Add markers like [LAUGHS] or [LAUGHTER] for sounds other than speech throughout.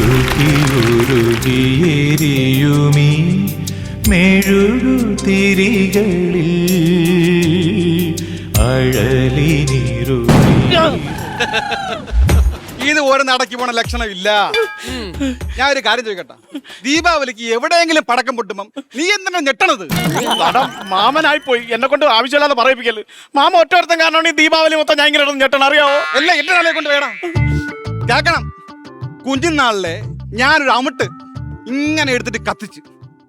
ഉരുകി ഉരുകിയെരിയുമീ മെഴുകു തിരികളിൽ അഴലിനിരുമി ഇത് ഓരോ നടക്കി പോണ ലക്ഷണം ഇല്ല ഞാൻ ഒരു കാര്യം ചോദിക്കട്ടെ? ദീപാവലിക്ക് എവിടെയെങ്കിലും പടക്കം പൊട്ടുമ്പം നീ എന്തിനാ ഞെട്ടണത്? നടം മാമനായി പോയി എന്നെ കൊണ്ട് ആവശ്യമില്ലാതെ പറയിപ്പിക്കൽ. മാമ ഒറ്റ കാരണം ഈ ദീപാവലി മൊത്തം ഞാൻ ഇങ്ങനെ ഞെട്ടണം അറിയാവോ? എല്ലാം എന്റെ നാളെ കൊണ്ട് വേണം. കേക്കണം കുഞ്ഞുനാളിലെ ഞാനൊരു അമിട്ട് ഇങ്ങനെ എടുത്തിട്ട് കത്തിച്ച്.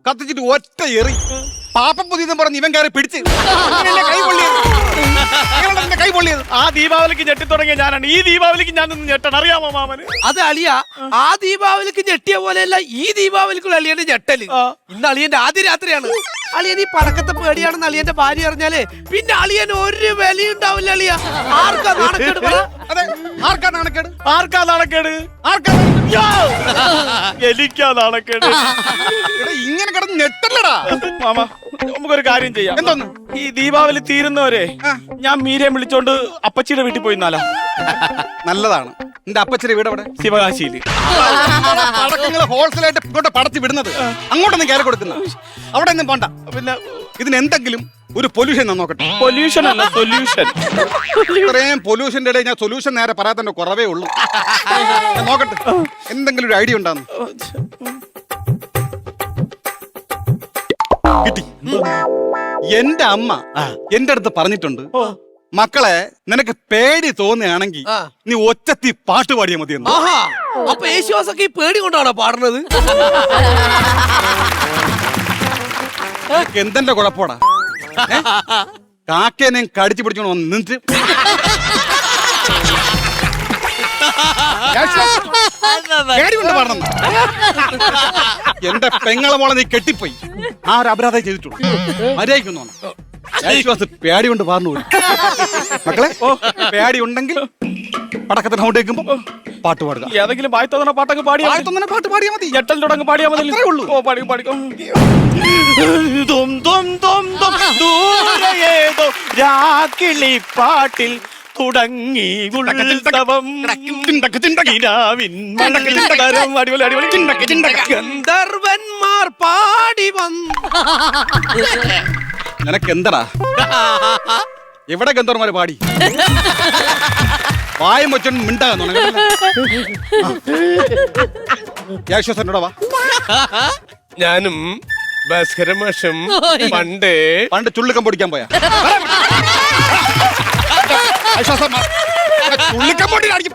കത്തിച്ചിട്ട് ഒറ്റ എറി. പാപ്പ പുതിയതും പറഞ്ഞ് ഇവൻ കയറി പിടിച്ച് അങ്ങനെയല്ലേ കൈ പൊള്ളിയത് നിന്റെ കൈ പൊള്ളിയത് ആ ദീപാവലിക്ക് ഞെട്ടി തുടങ്ങിയ ഞാനാണ്. ഈ ദീപാവലിക്ക് ഞാൻ നിന്ന് ഞെട്ടണം. അറിയാമോ മാമന്? അത് അളിയ ആ. ദീപാവലിക്ക് ഞെട്ടിയ പോലെയല്ല ഈ ദീപാവലിക്കുള്ള അളിയന്റെ ഞെട്ടൽ. ഇന്ന് അളിയന്റെ ആദ്യ രാത്രിയാണ് അളിയൻ ഈ പടക്കത്തെ പേടിയാണെന്ന് അളിയന്റെ ഭാര്യ അറിഞ്ഞാലേ പിന്നെ അളിയൻ ഒരു വിലയുണ്ടാവില്ല അളിയ. ആർക്കാ നാണക്കേട് പറ? അതെ ആർക്കാ നാണക്കേട്? ആർക്കാ നാണക്കേട്? ആർക്കാ നാണക്കേട്? യ്യോ! എനിക്കാ നാണക്കേട്. എടാ, ഇങ്ങനെ കിടന്ന് നെട്ടല്ലടാ മാമ നമുക്കൊരു കാര്യം ചെയ്യാം. എന്തോന്ന്? ഈ ദീപാവലി തീരുന്നവരെ ഞാൻ മീരയെ വിളിച്ചോണ്ട് അപ്പച്ചിയുടെ വീട്ടിൽ പോയി എന്നാലോ നല്ലതാണ്. എന്റെ അപ്പച്ചിയുടെ വീട് അവിടെ ശിവകാശിയിൽ ഹോൾസെയിലായിട്ട് ഇങ്ങോട്ട് പടത്തി വിടുന്നത്. അങ്ങോട്ടൊന്നും കയറി കൊടുക്കുന്ന. അവിടെ ഒന്നും പോണ്ട. പിന്നെ ഇതിന് എന്തെങ്കിലും ഒരു പൊല്യൂഷൻ നോക്കട്ടെ. പൊല്യൂഷൻ അല്ല സൊല്യൂഷൻ ഇത്രയും പൊല്യൂഷന്റെ ഇടയിൽ ഞാൻ സൊല്യൂഷൻ നേരെ പറയാത്തന്റെ കുറവേ ഉള്ളൂ. നോക്കട്ടെ. എന്തെങ്കിലും ഒരു ഐഡിയ ഉണ്ടാന്ന് കിട്ടി. എന്റെ അമ്മ എന്റെ അടുത്ത് പറഞ്ഞിട്ടുണ്ട്. മക്കളെ നിനക്ക് പേടി തോന്നുകയാണെങ്കിൽ നീ ഒറ്റത്തി പാട്ട് പാടിയാൽ മതി അപ്പൊ യേശുവാസൊക്കെ ഈ പേടി കൊണ്ടാണോ പാടുന്നത്? എന്തെന്റെ കുഴപ്പമാടാ? കാക്കേനെയും കാക്കേനെ കടിച്ചു പിടിച്ചോണ്ട് വന്ന് നിന്നിട്ട് പാടണം. എന്റെ പെങ്ങളെ മോളെ നീ കെട്ടിപ്പോയി. ആ ഒരു അപരാധം ചെയ്തിട്ടുള്ളൂ. മര്യാദയ്ക്കുന്നു യേശുവാസ് പേടി കൊണ്ട് പാർന്നു മക്കളെ പേടി ഉണ്ടെങ്കിൽ പടക്കത്തിന് സൗണ്ട് കേൾക്കുമ്പോ പാട്ട് പാടുക. ഏതെങ്കിലും വായി തോന്നുന്ന പാട്ടൊക്കെ പാടിയാ. ആദ്യത്തെ പാട്ട് പാടിയാ മതി. ഞെട്ടൽ തുടങ്ങി പാടിയാ മതി. അത്രേ ഉള്ളൂ. ഓ പാടി പാടി. ദും ദും ദും ദും ദൂരെ ഏതോ രാക്കിളി പാട്ടിൽ തുടങ്ങി ഗന്ധർവന്മാർ പാടി വന്നു. [LAUGHS] നിനക്ക് എന്തടാ എവിടെ ഗന്ധർമാര് പാടി? വായും വെച്ചോണ്ട് മിണ്ടാകുന്നു യേശുവാസനോടാ വാ. ഞാനും ഭാസ്കരമാഷും പണ്ട് പണ്ട് ചുള്ളിക്കം പൊടിക്കാൻ പോയാ. യേശുവാസൻ, ചുള്ളിക്കം പൊടി കാണിക്കും.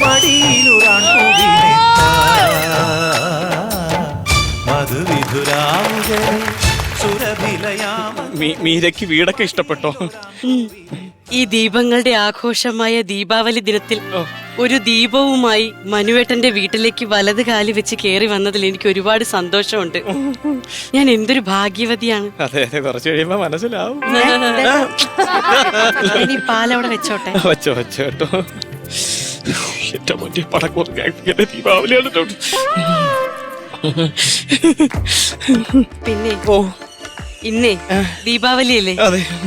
മടിയിലുറാൻ പൂവിനെ മധുവിധുരാവുകളെ സുരഭിലയാമ മീ- മീരയ്ക്ക് വീടൊക്കെ ഇഷ്ടപ്പെട്ടോ? ഈ ദീപങ്ങളുടെ ആഘോഷമായ ദീപാവലി ദിനത്തിൽ ഒരു ദീപവുമായി മനുവേട്ടന്റെ വീട്ടിലേക്ക് വലത് കാലി വെച്ച് കയറി വന്നതിൽ എനിക്ക് ഒരുപാട് സന്തോഷമുണ്ട്. ഞാൻ എന്തൊരു ഭാഗ്യവതിയാണ്. അതെ അതെ കുറച്ച് കഴിയുമ്പോ മനസ്സിലാവും. ഇനി പാലവിടെ വെച്ചോട്ടെ. വച്ചോ വച്ചോ കേട്ടോ. ഏറ്റവും വലിയ പടക്കം കേൾപ്പിക്കുന്ന ദീപാവലിയാണ് കേട്ടോ. പിന്നെ ഓ. ഇന്നേ ദീപാവലി അല്ലേ.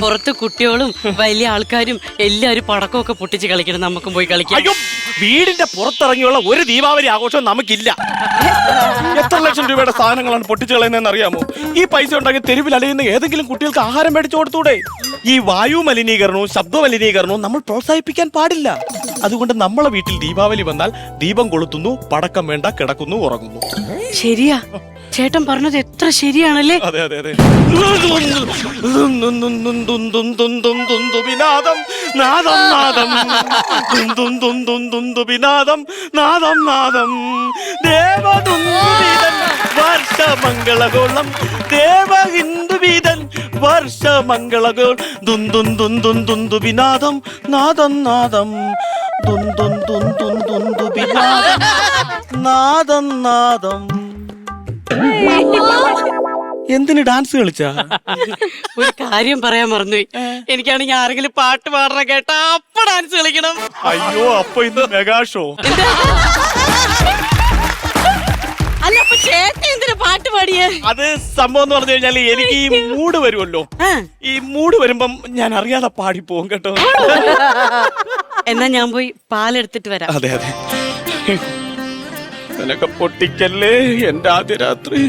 പുറത്ത് കുട്ടികളും വലിയ ആൾക്കാരും എല്ലാരും പടക്കമൊക്കെ പൊട്ടിച്ച് കളിക്കണം. നമുക്കും പോയി കളിക്കാം. അയ്യോ വീടിന്റെ പുറത്തിറങ്ങിയുള്ള ഒരു ദീപാവലി ആഘോഷം നമുക്കില്ല. എത്ര ലക്ഷം രൂപയുടെ സാധനങ്ങളാണ് പൊട്ടിച്ചു കളയുന്നതെന്ന് അറിയാമോ? ഈ പൈസ ഉണ്ടാക്കി തെരുവിൽ അലയുന്ന ഏതെങ്കിലും കുട്ടികൾക്ക് ആഹാരം മേടിച്ചു കൊടുത്തൂടെ? ഈ വായു മലിനീകരണവും ശബ്ദ മലിനീകരണവും നമ്മൾ പ്രോത്സാഹിപ്പിക്കാൻ പാടില്ല. അതുകൊണ്ട് നമ്മളെ വീട്ടിൽ ദീപാവലി വന്നാൽ ദീപം കൊളുത്തുന്നു പടക്കം വേണ്ട കിടക്കുന്നു ഉറങ്ങുന്നു. ശരിയാ. ചേട്ടൻ പറഞ്ഞത് എത്ര ശരിയാണല്ലേ? അതെ അതെ അതെ. വിനാദം നാദം നാദം ദും ദും ദും ദും ദു വിനാദം നാദം നാദം ദേവദുന്ദുവിതൻ വർഷമംഗളഗോളം ദേവഹിന്ദുവിതൻ വർഷമംഗളഗോൾ ദും ദും ദും ദും ദും ദു വിനാദം നാദം നാദം ദും ദും ദും ദും ദും ദു വിനാദം നാദം നാദം എന്തിന് ഡാൻസ് കളിച്ചാ? ഒരു കാര്യം പറയാൻ മറന്നുപോയി. എനിക്കാണെങ്കിൽ ആരെങ്കിലും പാട്ട് പാടണ കേട്ടാ അപ്പൊ ഡാൻസ് കളിക്കണം. അയ്യോ അപ്പൊ ഇന്ന് മെഗാ ഷോ അല്ല അപ്പൊ ചേട്ടൻ എന്തിനാ പാട്ട് പാടിയേ? അത് സംഭവം എന്ന് പറഞ്ഞു കഴിഞ്ഞാൽ എനിക്ക് ഈ മൂഡ് വരുമല്ലോ. ഈ മൂഡ് വരുമ്പം ഞാൻ അറിയാതെ പാടി പോകും കേട്ടോ. എന്നാ ഞാൻ പോയി പാലെടുത്തിട്ട് വരാം. അതെ അതെ. നിനക്ക് പൊട്ടിക്കല്ലേ? എന്റെ ആദ്യ രാത്രി.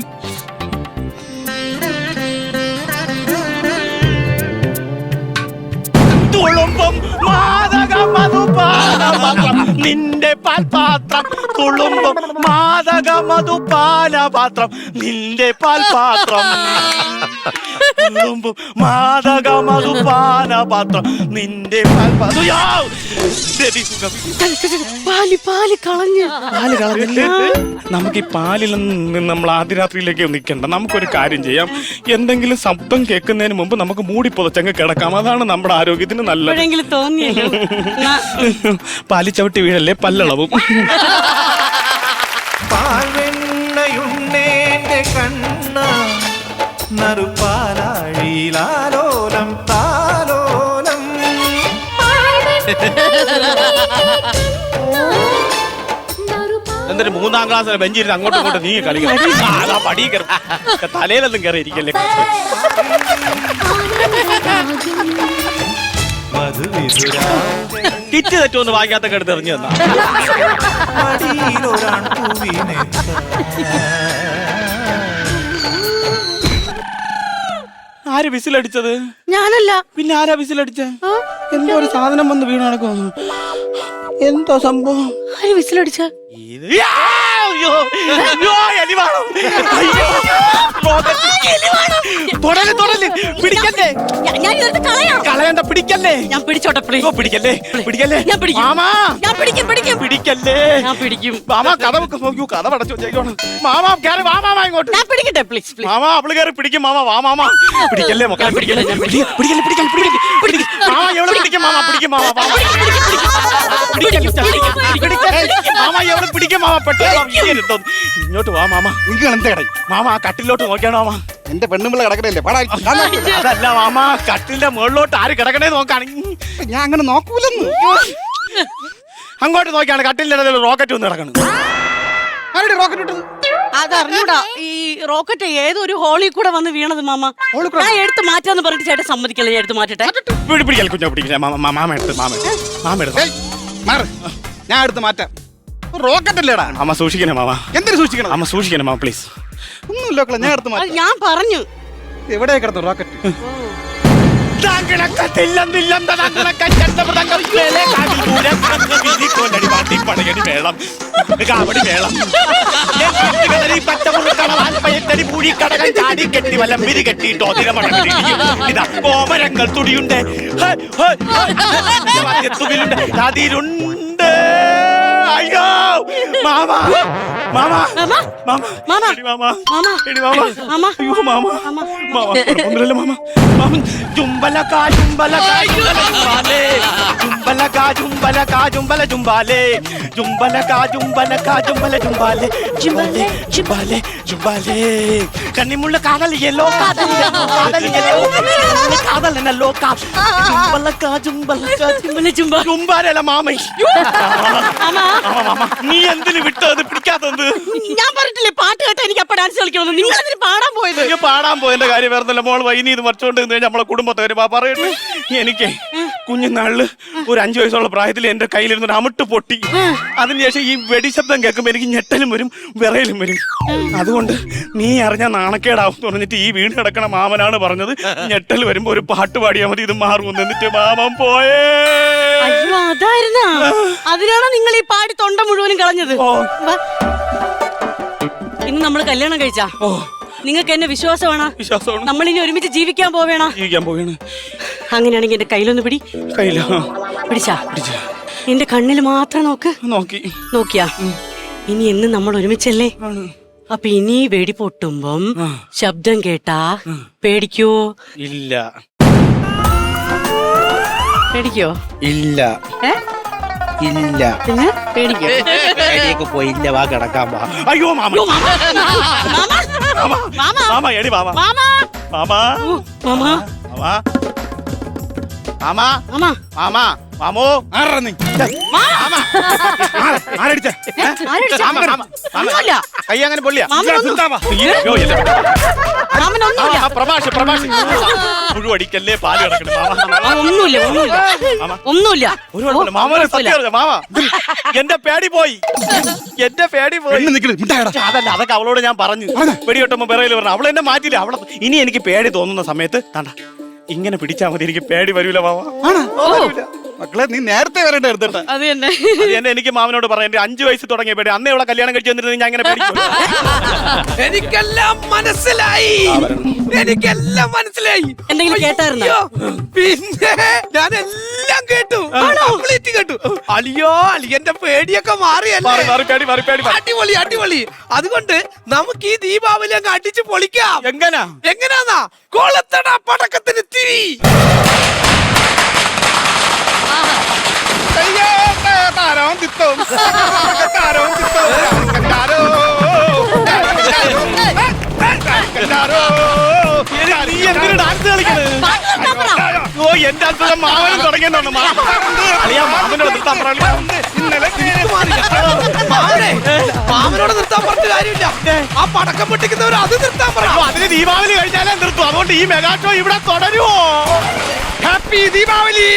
നിന്റെ പാൽപാത്രം തുളുമ്പും മാതക മധുപാനപാത്രം. നിന്റെ പാൽപാത്രം. തുളുമ്പും മാതക മധുപാനപാത്രം നിന്റെ പാൽപാത്രം യ്യോ! രതി സുഖം. പാൽ പാൽ കളഞ്ഞു. പാൽ കളഞ്ഞില്ലേ നമുക്ക് ഈ പാലിൽ നിന്ന് നമ്മൾ ആദ്യ രാത്രിയിലേക്ക് നിൽക്കണ്ട. നമുക്കൊരു കാര്യം ചെയ്യാം. എന്തെങ്കിലും ശബ്ദം കേൾക്കുന്നതിന് മുമ്പ് നമുക്ക് മൂടി പുതച്ചങ്ങ് കിടക്കാം. അതാണ് നമ്മുടെ ആരോഗ്യത്തിന് നല്ലത്. പാലി ചവിട്ടി വീഴല്ലേ? പല്ലളവും. പാൽവെണ്ണയുണ്ണേന്റെ കണ്ണ നറുപാലാഴിയിലാലോലം താലോലം. എന്നിട്ട് മൂന്നാം ക്ലാസ്സിലെ ബെഞ്ചിരുന്ന് അങ്ങോട്ടും ഇങ്ങോട്ടും നീ കളിക്കണം പടി കയറും തലയിലൊന്നും കയറി ഇരിക്കല്ലേ കിറ്റ് തെറ്റൊന്ന് വാങ്ങിക്കാത്തൊക്കെ എടുത്ത് എറിഞ്ഞു തന്നാ ആര് വിസിലടിച്ചത്? ഞാനല്ല. പിന്നെ ആരാ വിസിലടിച്ച? എന്തോ ഒരു സാധനം വന്ന് വീണ് നടക്കുന്നു എന്തോ സംഭവം? ആര് വിസിലടിച്ച? ഇത് യാ! അയ്യോ! എലി വേണം അയ്യോ! എലിവാണം! തൊടൽ, തൊടൽ! പിടിക്കല്ലേ? ഞാൻ ഇതെടുത്ത് കളയാം കളയണ്ട പിടിക്കല്ലേ? ഞാൻ പിടിച്ചോട്ടെ please. അയ്യോ, പിടിക്കല്ലേ? പിടിക്കല്ലേ? ഞാൻ പിടിക്കും. മാമാ. ഞാൻ പിടിക്കും പിടിക്കും. പിടിക്കല്ലേ? ഞാൻ പിടിക്കും. മാമാ കഥ നോക്കൂ. കഥ പടച്ചു വെച്ചേക്കാണ് മാമാ കയറി വാ മാമാ ഇങ്ങോട്ട്. ഞാൻ പിടിക്കട്ടെ പ്ലീസ് പ്ലീസ് മാമാ അവൾ കയറി പിടിക്കും. മാമാ വാ മാമാ. പിടിക്കല്ലേ മക്കളെ? പിടിക്കല്ലേ പിടിക്കല്ലേ പിടിക്കല്ലേ പിടിക്കല്ലേ പിടിക്കല്ലേ. പിടിക്ക്. മാമാ എവിടെ പിടിക്കും മാമാ? പിടിക്കും മാമാ വാ. പിടിക്കല്ലേ, പിടിക്കല്ലേ. മാമാ എവിടെ പിടിക്കും മാമാ? പെട്ടെന്ന് വാ, ഇങ്ങോട്ട് വാ മാമാ. നിങ്ങൾ എന്താ കടയി മാമാ ആ കട്ടിലോട്ട് നോക്കിയാണോ മാമാ? എന്റെ പെണ്ണുമ്പിള്ള കിടക്കണല്ലേ? പാടാ അതല്ല മാമാ. കട്ടിലിന്റെ മുകളിലോട്ട് ആര് കിടക്കണേ നോക്കാണ് ഞാൻ അങ്ങനെ നോക്കൂലെന്ന്. അങ്ങോട്ട് നോക്കിയാണ് കട്ടിലിന്റെ ഇടയിൽ റോക്കറ്റ് വന്ന് കിടക്കണം ആരുടെ റോക്കറ്റ് ഇട്ടത്? അതറിഞ്ഞൂടാ. ഈ റോക്കറ്റ് ഏതൊരു ഹോളിൽ കൂടെ വന്ന് വീണത് മാമ? ഞാൻ എടുത്ത് മാറ്റാന്ന് പറഞ്ഞിട്ട് ചേട്ടൻ സമ്മതിക്കല്ലേ? ഞാൻ എടുത്ത് മാറ്റട്ടെ. പിടി പിടിക്കൽ കുഞ്ഞാ പിടിക്കില്ല മാമ മാമ എടുത്ത് മാമ എടുത്ത്. മാമ എടുത്ത്. ഏയ്, മാറ്. ഞാൻ എടുത്ത് മാറ്റാം. റോക്കറ്റ് അല്ലേടാ? മാമ സൂക്ഷിക്കണേ മാമ. എന്തിനു സൂക്ഷിക്കണം? മാമ സൂക്ഷിക്കണേ മാമ പ്ലീസ്. ഒന്നുമില്ല മക്കളെ ഞാൻ എടുത്ത് അത് മാറ്റാം. ഞാൻ പറഞ്ഞു എവിടെ കിടന്നു റോക്കറ്റ്? കോമരങ്ങൾ തുടിയുണ്ട് ഹേ, ഹേ, ഹേ. തുകിലുണ്ട് അതിരുണ്ട് അയ്യോ മാമ! മാമ! മാമ! മാമ. എടി മാമ. എടി മാമ! മാമ. അയ്യോ മാമ! മാമ. ഒന്നുമില്ലല്ലോ മാമ! മാമ ജുംബല കാ ജുംബലേ ജുംബല കാ ജുംബല ജുംബാലേ ജുംബല കാ ജുംബല ജുംബാലേ ജുംബാലേ ജുംബാലേ ജുംബാലേ കണ്ണിമുള്ള കാതൽ യെല്ലോ കാതൽ yellow, കാതൽ യെല്ലോ കാതൽ എന്നല്ലോ ജുംബല കാ ചുമ്പ ജുംബാലല്ല മാമ മാമ മാമ. മാമ നീ എന്തിനു അത് പിടിക്കാത്തത് ഞാൻ പറഞ്ഞിട്ടില്ലേ പാട്ട് കേട്ടാ എനിക്ക് അപ്പൊ ഡാൻസ് കളിക്കണം നിങ്ങൾ അതിന് പാടാൻ പോയത്? നീ പാടാൻ പോയതിന്റെ കാര്യം വേറൊന്നല്ല മോൾ വൈകി ഇത് മറിച്ചോണ്ട് നിന്ന് നമ്മളെ കുടുംബത്തെ ഒരു പാ പറയട്ടെ. എനിക്ക് കുഞ്ഞുനാളിൽ ഒരു അഞ്ചു വയസ്സുള്ള പ്രായത്തിൽ എന്റെ കയ്യിലിരുന്ന് ഒരു അമിട്ട് പൊട്ടി. അതിനുശേഷം ഈ വെടിശബ്ദം കേൾക്കുമ്പോ എനിക്ക് ഞെട്ടലും വരും വിറയലും വരും. അതുകൊണ്ട് നീ അറിഞ്ഞ നാണക്കേടാവും പറഞ്ഞിട്ട് ഈ വീട് കിടക്കണ മാമനാണ് പറഞ്ഞത്. ഞെട്ടൽ വരുമ്പോ ഒരു പാട്ട് പാടിയാൽ മതി ഇത് മാറും എന്നിട്ട് മാമൻ പോയേ. അയ്യോ അതായിരുന്നാ? അതിനാണോ നിങ്ങൾ ഈ പാടി തൊണ്ട മുഴുവനും കളഞ്ഞത്. ഇന്ന് നമ്മൾ കല്യാണം കഴിച്ചാ. നിങ്ങൾക്ക് എന്നെ വിശ്വാസമാണോ? വിശ്വാസമാണ്. നമ്മൾ ഇനി ഒരുമിച്ച് ജീവിക്കാൻ പോവേണ? ജീവിക്കാൻ അങ്ങനെയാണെങ്കിൽ എന്റെ കയ്യിലൊന്ന് പിടി. കയ്യില? പിടിച്ചാ. എന്റെ കണ്ണിൽ മാത്രം നോക്ക്. നോക്കി. നോക്കിയാ. ഇനി എന്ന് നമ്മൾ ഒരുമിച്ചല്ലേ? അപ്പൊ ഇനി വെടി പൊട്ടുമ്പം ശബ്ദം കേട്ടാ പേടിക്കോ? ഇല്ല. പേടിക്കോ? ഇല്ല. ഏ? ഇല്ല പിന്നെ പേടിക്കോ അടിയൊക്കെ പോയി ഇല്ല വാ കിടക്കാൻ വാ അയ്യോ മാമ മാമ. മാമ. മാമ. മാമ എടി മാമ മാമ. മാമ മാമ. മാമ. മാമാ. മാമാ. മാമാ. മാമോ ആരാ നീ മാമാ. ആരാ- ആരടിച്ചേ? ഏ, ആരടിച്ചേ? മാമ, മാമ, മാമ. ഒന്നുമില്ല. കൈ അങ്ങനെ പൊള്ളിയാ. മാമനൊന്നും സുൽത്താവാ. അയ്യോ, ഇല്ല. മാമനൊന്നുമില്ല ആ, പ്രഭാഷ് പ്രഭാഷ്. മുഴുവടിക്കല്ലേ പാൽ കിടക്കണേ മാമ. ആ, ഒന്നുമില്ല ഒന്നുമില്ല. ഒന്നുമില്ല. ഒരു കുഴപ്പമില്ല. സത്യം മാമ. എന്റെ പേടി പോയി. എന്റെ പേടി പോയി. പെണ്ണ് നിക്കണ്, മിണ്ടായെടാ. അതല്ല അതൊക്കെ അവളോട് ഞാൻ പറഞ്ഞു. വെടിയൊട്ടുമ്പോ പിറകിൽ പറഞ്ഞു. അവൾ എന്നെ മാറ്റില്ല അവളെ ഇനി എനിക്ക് പേടി തോന്നുന്ന സമയത്ത് കണ്ട ഇങ്ങനെ പിടിച്ചാ മതി എനിക്ക് പേടി വരൂല മാമ. മക്കളെ നീ നേരത്തെ വരണ്ട എടുത്തിട്ട. അത് തന്നെ. അത് എന്നെ എനിക്ക് മാമനോട് പറയാം. എന്റെ അഞ്ചു വയസ്സ് തുടങ്ങിയ പേടി. അന്നേ ഇവിടെ കല്യാണം കഴിച്ചു വന്നിരുന്നു ഞാൻ അങ്ങനെ എനിക്കെല്ലാം മനസ്സിലായി. എനിക്കെല്ലാം മനസ്സിലായി. എന്തെങ്കിലും കേട്ടായിരുന്നോ? പിന്നെ ഞാൻ എല്ലാം കേട്ടു. കംപ്ലീറ്റ് കേട്ടു അലിയോ അലിയന്റെ പേടിയൊക്കെ മാറിയല്ലേ. അടിപൊളി അടിപൊളി. അതുകൊണ്ട് നമുക്ക് ഈ ദീപാവലി അങ്ങ് അടിച്ച് പൊളിക്കാം. എങ്ങനാ? എങ്ങനാന്നാ? കോളത്തട പടക്കത്തിന് തിരി. താരവും തിത്തവും താരവും തിത്തവും എന്റെ അസുഖം മാമനും തുടങ്ങിയെന്നാണ് മാമനോട് നിർത്താൻ പറയാ ഇന്നലെ മാമനെ മാമനോട് നിർത്താൻ പറഞ്ഞ കാര്യമില്ല. ആ പടക്കം പൊട്ടിക്കുന്നവർ അത് നിർത്താൻ പറഞ്ഞു അതിന് ദീപാവലി കഴിഞ്ഞാലേ നിർത്തും. അതുകൊണ്ട് ഈ മെഗാ ഷോ ഇവിടെ തുടരുമോ ഹാപ്പി ദീപാവലി!